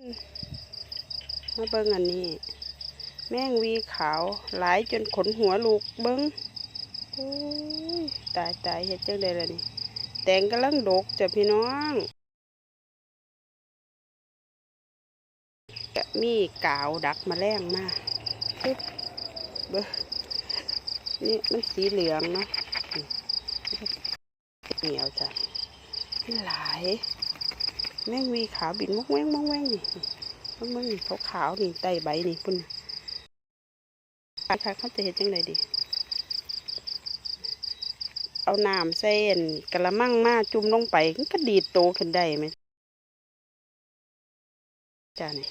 มาเบิ้งอันนี้ แมงวีขาวหลายจนขนหัวลูกเบิ้งโอ้ยตายตายเฮ็ดจังไดล่ะนี่ แตงกำลังดกจ้ะพี่น้องก็มีกาวดักมาแรงมาปึ๊บเบิ้นี่มันสีเหลืองเนาะเหนียวจ้ะหลาย แมงวีขาวบินมกแวงมกแวงนี่มกแวงนี่ขาวขาวนี่ไตใบนี่พุ่นค่ะเขาจะเห็นจังไดดี เอาน้ำใส่อันกระมังมาจุ่มลงไปมันก็ดีดโตขึ้นได้ไหมจ้านี่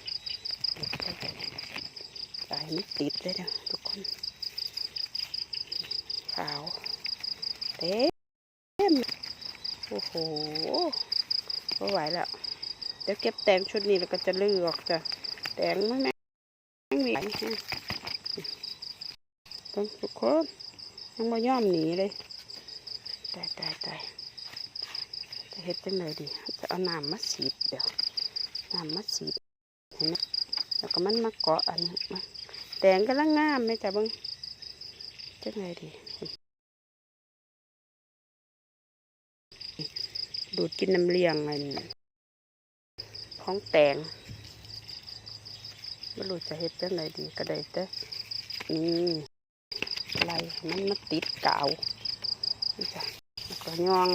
ตายไมันติดเลยเด้อทุกคน ขาวเต็มโอ้โห ไม่ไหวแล้ว เดี๋ยวเก็บแตงชุดนี้แล้วก็จะลือออกจ้ะแตงไม่แม่งมีฮะต้องทุกคนยังมาย่อมหนีเลยตายตายตายจะเฮ็ดจังเลยดีจะเอาน้ำมาสีดเดี๋ยวน้ำมาสีดเห็นไหมแล้วก็มันมาเกาะอันนี้แตงก็ลังงามไหมจ้ะเบิ้งจังเลยดี ดูดกินน้ำเลี้ยงอันของแตงไม่รู้จะเฮ็ดจังไดดีก็ได้แต่นี่ไรมันมาติดกาวนี่จ้ะแล้วก็ยอง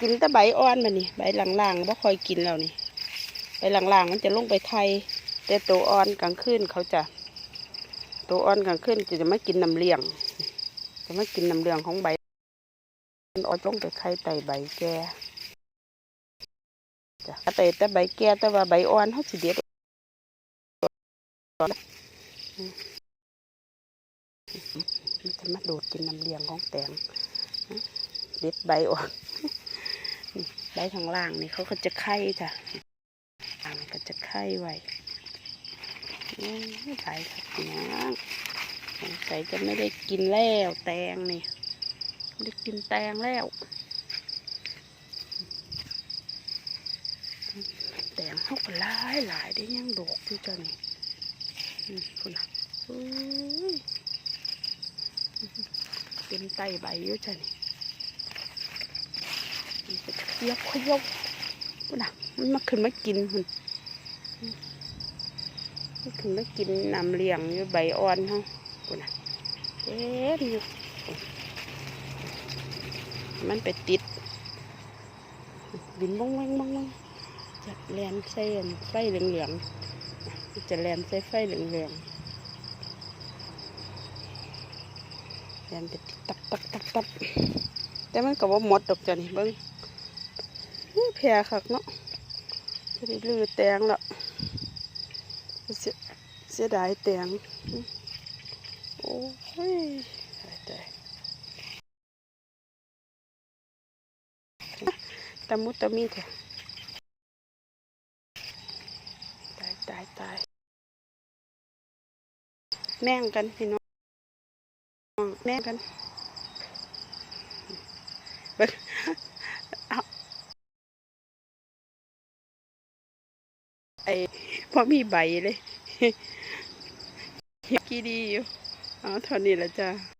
กินแต่ใบอ่อนมานี่ใบล่างๆบ่ค่อยกินแล้วนี่ใบล่างๆมันจะลงไปไข่แต่ตัวอ่อนกลางคืนเขาจะตัวอ่อนกลางคืนจะจะไม่กินน้ำเลี้ยง จะไม่กินน้ำเลี้ยงของใบ อ่อนลงไปไข่ไตใบแก่จ้ะแต่แต่ใบแก่แต่ว่าใบอ่อนเขาสิเด็ดมันจะมาโดดกินน้ำเลี้ยงของแตงเด็ดใบอ่อนใบข้างล่างนี่เขาก็จะไข่จ้ะอ่างก็จะไข่ไว้ใบครับน้องสงสัยจะไม่ได้กินแล้วแตงนี่ ได้กินแตงแล้ว แตงเขาก็หลายหลายได้ยังดอกอยู่จ้ะนี่คุณน่ะเป็นไตใบอยู่จ้ะนี่มันจะเยวขยบคุณน่ะมันมาขึ้นมากินคุณมันขึ้นมากินน้ำเลี้ยงอยู่ใบอ่อนเขาคุณน่ะเอ๊ะอ มันไปติด บินบ้องแวงบ้องแวงจะแลนใส่อันไฟเหลืองๆจะแลนใส่ไฟเหลืองๆแลนไปติดตับตับตับตับแต่มันก็บ่หมดดอกจ้ะนี่เบิ้งแพร่คักเนาะจะได้ลือแตงและเสียเสียดายแตงโอ้ย ตะมุตะมีเถอะตายตายตายแม่งกันพี่น้องแม่งกันเบไอ้พอมีใบเลยกี่ดีอยู่เอเท่านี้ละจ้า